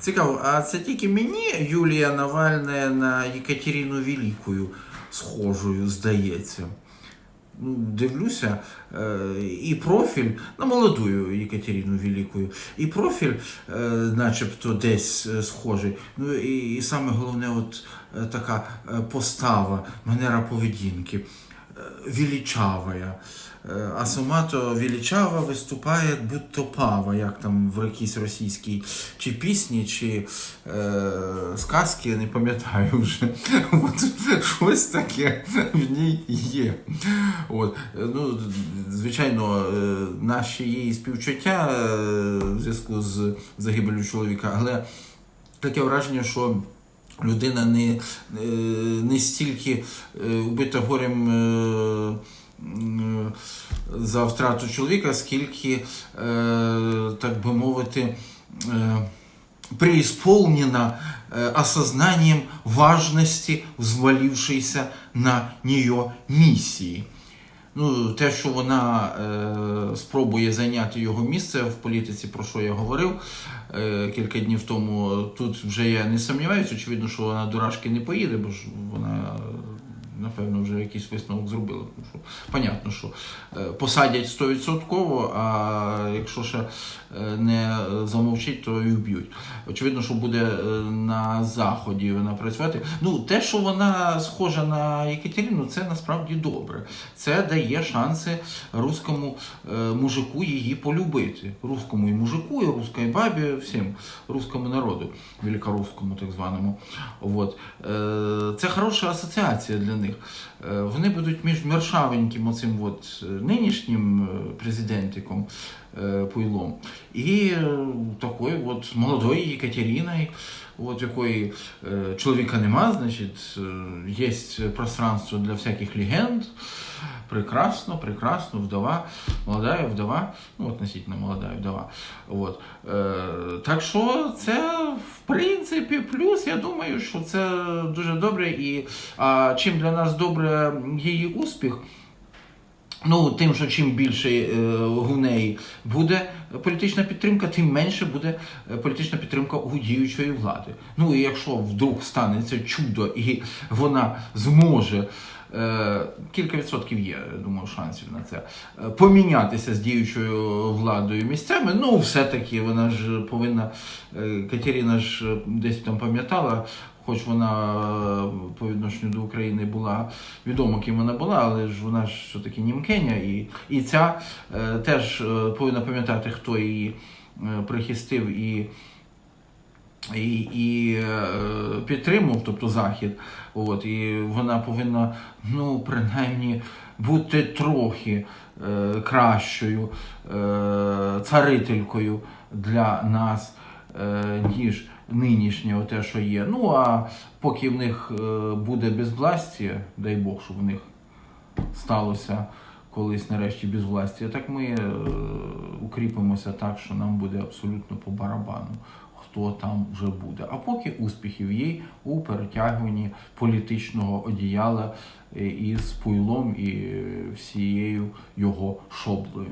Цікаво, а це тільки мені Юлія Навальна на Єкатерину Великою схожою, здається. Ну, дивлюся, е, і профіль на молоду Єкатерину Великою, і профіль, е, начебто, десь е, схожий. Ну і, і саме головне, от така постава, манера поведінки, величавая. Е, А сама то величава виступає, будь-то пава, як там в якійсь російській чи пісні, чи е, сказки, не пам'ятаю вже. От щось таке в ній є. От, ну, звичайно, е, наші її співчуття е, в зв'язку з загибелью чоловіка, але таке враження, що людина не, е, не стільки е, убита горем. е, За втрату чоловіка, скільки, так би мовити, преисполнена осознанием важности взвалившейся на нее місії. Ну, те, що вона е, спробує зайняти його місце в політиці, про що я говорив е, кілька днів тому, тут вже я не сумніваюся, очевидно, що вона до Рашки не поїде, бо ж вона, напевно, вже якийсь висновок зробила. Тому що, понятно, що е, посадять 100%, а якщо ще е, не замовчить, то і вб'ють. Очевидно, що буде е, на заході вона працювати. Ну, те, що вона схожа на Єкатерину, це насправді добре. Це дає шанси руському е, мужику її полюбити. Руському і мужику, і руській бабі, всім руському народу, великорусскому так званому. От. Це хороша асоціація для них. Е, Вони будуть між мершавеньким оцим от е, нинішнім е, президентиком Пуйлом і е, такою от молодою Єкатериною, от якої е, чоловіка нема, значить, е, є пространство для всяких легенд. Прекрасно, прекрасно, вдова, молодая вдова, ну, относительно молодая вдова. От. Е, так що це, в принципі, плюс. Я думаю, що це дуже добре. І а, чим для нас добре її успіх, Ну, тим, що чим більше е, неї буде політична підтримка, тим менше буде е, політична підтримка у діючої влади. Ну і якщо вдруг станеться чудо і вона зможе. е, Кілька відсотків є, думаю, шансів на це. е, Помінятися з діючою владою місцями. Ну, все-таки вона ж повинна. Катерина ж десь там пам'ятала, хоч вона е, по відношенню до України була відомо, ким вона була, але ж вона ж все-таки німкеня, і, і ця е, теж е, повинна пам'ятати, хто її е, прихистив і. І, і підтримав, тобто Захід, от, і вона повинна, ну, принаймні, бути трохи е, кращою е, царителькою для нас, ніж нинішнє те, що є. Ну а поки в них е, буде безвластя, дай Бог, щоб в них сталося колись нарешті безвластя, так ми е, укріпимося так, що нам буде абсолютно по барабану. Хто там вже буде. А поки успіхів їй у перетягуванні політичного одіяла е, із пуйлом і всією його шоблею.